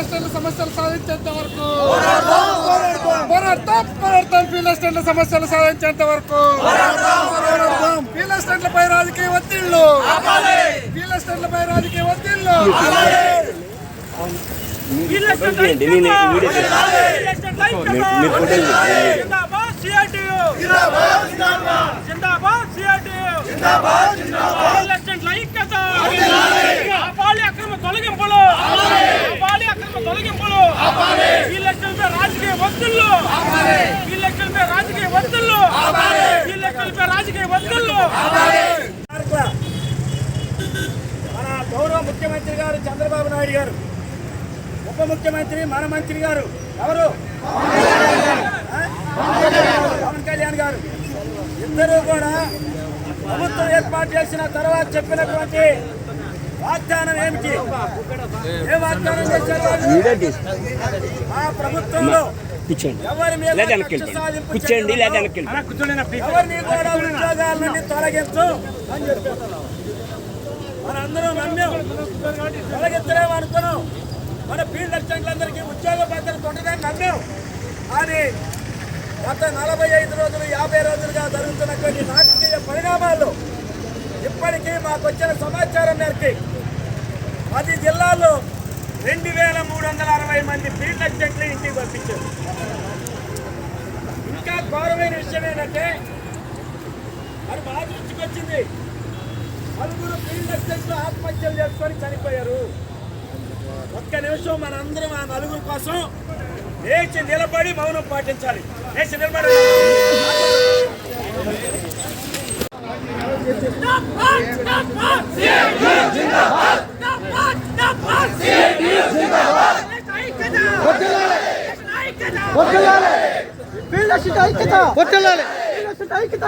ఎస్టేట్ల సమస్యలు సాధించేంత వరకు. పోరాడతాం పోరాడతాం ఎస్టేట్ల సమస్యలు సాధించేంత వరకు. ఫీల్డ్ ఎస్టేట్లపై రాజకీయ ఒత్తిళ్ళు ఫీల్డ్ ఎస్టేట్లపై రాజకీయ ఒత్తిళ్ళు. జిందాబాద్ సిఐటియు జిందాబాద్. ఎలక్షన్పై రాజకీయ ఎలక్షన్పై రాజకీయ ఎలక్షన్పై రాజకీయ మన గౌరవ ముఖ్యమంత్రి గారు చంద్రబాబు నాయుడు గారు ఉప ముఖ్యమంత్రి మన మంత్రి గారు ఎవరు? పవన్ కళ్యాణ్ గారు. ఇద్దరు కూడా ప్రభుత్వం ఏర్పాటు చేసిన తర్వాత చెప్పినటువంటి వాగ్దానం ఏమిటి? ఏ వాగ్దానం ఆ ప్రభుత్వంలో కూర్చోండి. సాధింపు కూర్చోండి లేదా ఎవరిని కూడా ఉద్యోగాల నుండి తొలగించు అని చెప్పారు మనందరం నమ్మాం. తొలగించలేము అనుకున్నాం మన ఫీల్డ్ అసిస్టెంట్లందరికీ ఉద్యోగ భద్రత ఉండదని నమ్మాం. కానీ గత నలభై ఐదు రోజులు యాభై రోజులుగా జరుగుతున్నటువంటి రాజకీయ పరిణామాలు ఇప్పటికీ మాకు వచ్చిన సమాచారం పది జిల్లాల్లో రెండు వేల మూడు వందల అరవై మంది ఫీల్డ్ అసిస్టెంట్లు ఇంటికి పంపించారు ఇంకా ఘోరమైన విషయం ఏంటంటే మరి మా దృష్టికి వచ్చింది నలుగురు ఫీల్డ్ అసిస్టెంట్లు ఆత్మహత్యలు చేసుకొని చనిపోయారు ఒక్క నిమిషం మనందరం ఆ నలుగురు కోసం లేచి నిలబడి మౌనం పాటించాలి లేచి నిలబడి కొట్టలాలి ఐక్యత ఐక్యత ఐక్యత